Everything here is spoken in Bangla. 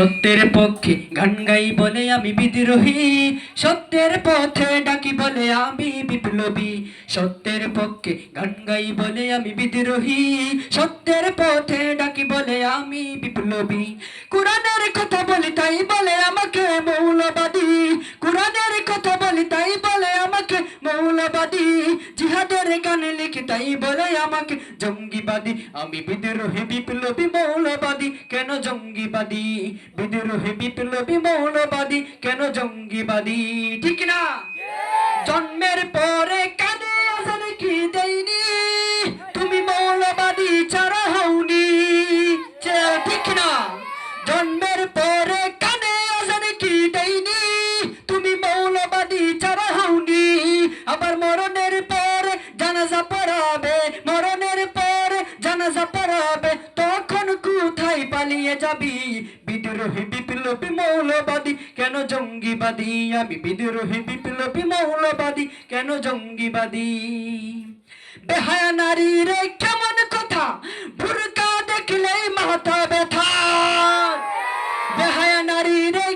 সত্যের পক্ষে গান গাই বলে আমি বিদ্রোহী। সত্যের পথে ডাকি বলে আমি বিপ্লবী। সত্যের পক্ষে গান গাই বলে আমি বিদ্রোহী। সত্যের পথে ডাকি বলে আমি বিপ্লবী। কোরআনের কথা বলি তাই বলে আমাকে মৌলবাদী। কোরআনের কথা বলি তাই বলে আমাকে মৌলবাদী। জিহাদের গানে লিখি তাই বলে আমাকে জঙ্গিবাদী। আমি বিদ্রোহী, বিপ্লবী কেন জঙ্গিবাদী বিদ্রোহী বিপ্লবী মৌলবাদী কেন জঙ্গিবাদী? ঠিক না? জন্মের পরে কানে আসান কি দেয়নি? তুমি মৌলবাদী ছাড়া হওনি। ঠিক না? জন্মের পরে কানে আসান কি দেয়নি? তুমি মৌলবাদী ছাড়া হওনি। আবার মরণের পরে জানাজা পড়াবে, মরণের পরে জানাজা পড়াবে তখন নিয়ে যাবি? বিদ্রোহী বিপ্লবী মৌলবাদী, কেন জঙ্গিবাদী? আমি বিদ্রোহী বিপ্লবী মৌলবাদী, কেন জঙ্গিবাদী? বেহায়া নারী রে কেমন কথা? ভুরকা দেখলেই মাথা ব্যথা। বেহায়া নারী রে